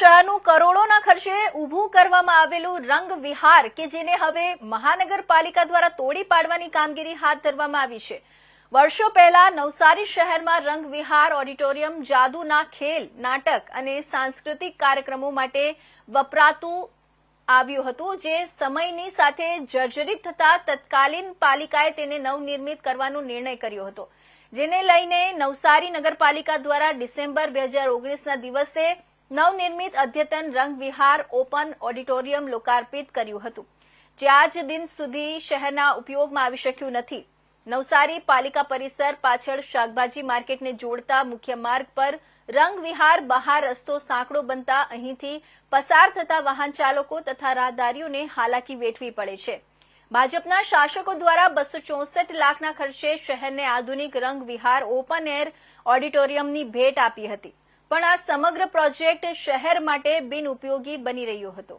શહેરનું કરોડોના ખર્ચે ઊભું કરવામાં આવેલું રંગ વિહાર કે જેને હવે મહાનગરપાલિકા દ્વારા તોડી પાડવાની કામગીરી હાથ ધરવામાં આવી છે. વર્ષો પહેલા નવસારી શહેરમાં રંગ વિહાર ઓડિટોરિયમ, જાદુના ખેલ, નાટક અને સાંસ્કૃતિક કાર્યક્રમો માટે વપરાતું આવ્યું હતું, જે સમયની સાથે જર્જરિત થતા તત્કાલીન પાલિકાએ તેને નવનિર્મિત કરવાનો નિર્ણય કર્યો હતો. જેને લઈને નવસારી નગરપાલિકા દ્વારા ડિસેમ્બર બે હજાર ઓગણીસના દિવસે નવનિર્મિત અદ્યતન રંગવિહાર ઓપન ઓડિટોરિયમ લોકાર્પિત કર્યું હતું. જે આજ દિન સુધી શહેરના ઉપયોગમાં આવી શક્યું નથી. નવસારી પાલિકા પરિસર પાછળ શાકભાજી માર્કેટને જોડતા મુખ્ય માર્ગ પર રંગવિહાર બહાર રસ્તો સાંકડો બનતા અહીંથી પસાર થતા વાહન ચાલકો તથા રાહદારીઓને હાલાકી વેઠવી પડે છે. ભાજપના શાસકો દ્વારા બસો ચોસઠ લાખના ખર્ચે શહેરને આધુનિક રંગવિહાર ઓપન એર ઓડિટોરિયમની ભેટ આપી હતી. પણ આ સમગ્ર પ્રોજેક્ટ શહેર માટે બિનઉપયોગી બની રહ્યો હતો.